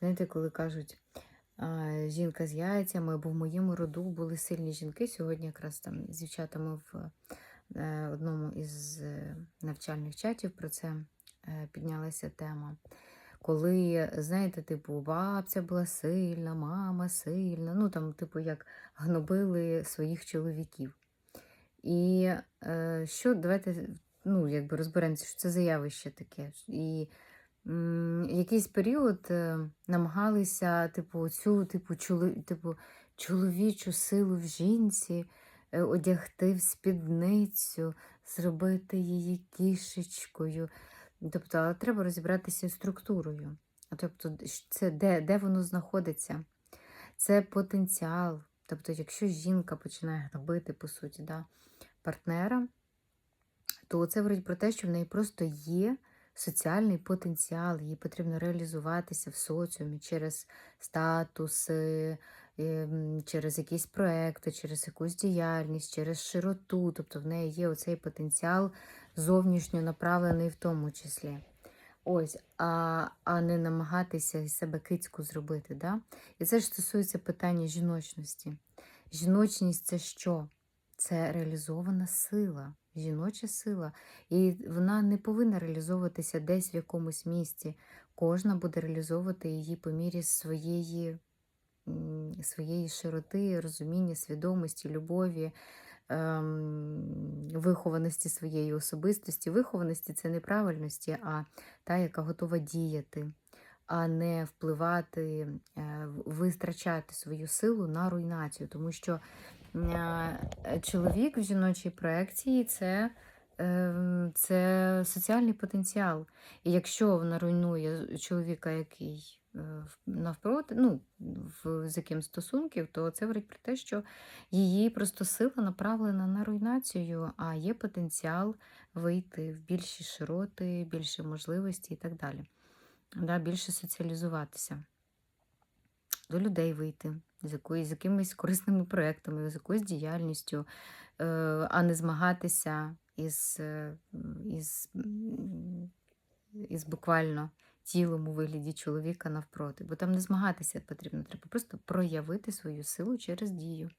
Знаєте, коли кажуть, жінка з яйцями, або в моєму роду були сильні жінки. Сьогодні якраз там з дівчатами в е, одному із е, навчальних чатів про це е, піднялася тема. Коли, знаєте, типу, бабця була сильна, мама сильна, ну там, типу, як гнобили своїх чоловіків. І е, що, давайте ну, якби розберемося, що це за явище таке. І якийсь період е, намагалися, типу, цю типу, чоло, типу, чоловічу силу в жінці е, одягти в спідницю, зробити її кішечкою. Тобто, треба розібратися з структурою. Тобто, це де, де воно знаходиться? Це потенціал. Тобто, якщо жінка починає гнобити, по суті, да, партнера, то це говорить про те, що в неї просто є соціальний потенціал, їй потрібно реалізуватися в соціумі через статуси, ем, через якісь проекти, через якусь діяльність, через широту. Тобто в неї є оцей потенціал зовнішньо направлений в тому числі. Ось, а, а не намагатися із себе кицьку зробити. Да? І це ж стосується питання жіночності. Жіночність це що? Це реалізована сила, жіноча сила. І вона не повинна реалізовуватися десь в якомусь місці. Кожна буде реалізовувати її по мірі своєї, своєї широти, розуміння, свідомості, любові, ем, вихованості своєї особистості. Вихованості це не правильності, а та, яка готова діяти, а не впливати, е, в- витрачати свою силу на руйнацію. Тому що чоловік в жіночій проекції це, ем, це соціальний потенціал. І якщо вона руйнує чоловіка, який е, навпроти, ну, в, з яким стосунків, то це говорить про те, що її просто сила направлена на руйнацію, а є потенціал вийти в більші широти, більше можливості і так далі. Да, більше соціалізуватися, до людей вийти, з, якимись корисними проектами, з якоюсь діяльністю, е, а не змагатися із, е, із, із буквально тілом у вигляді чоловіка навпроти. Бо там не змагатися потрібно, треба просто проявити свою силу через дію.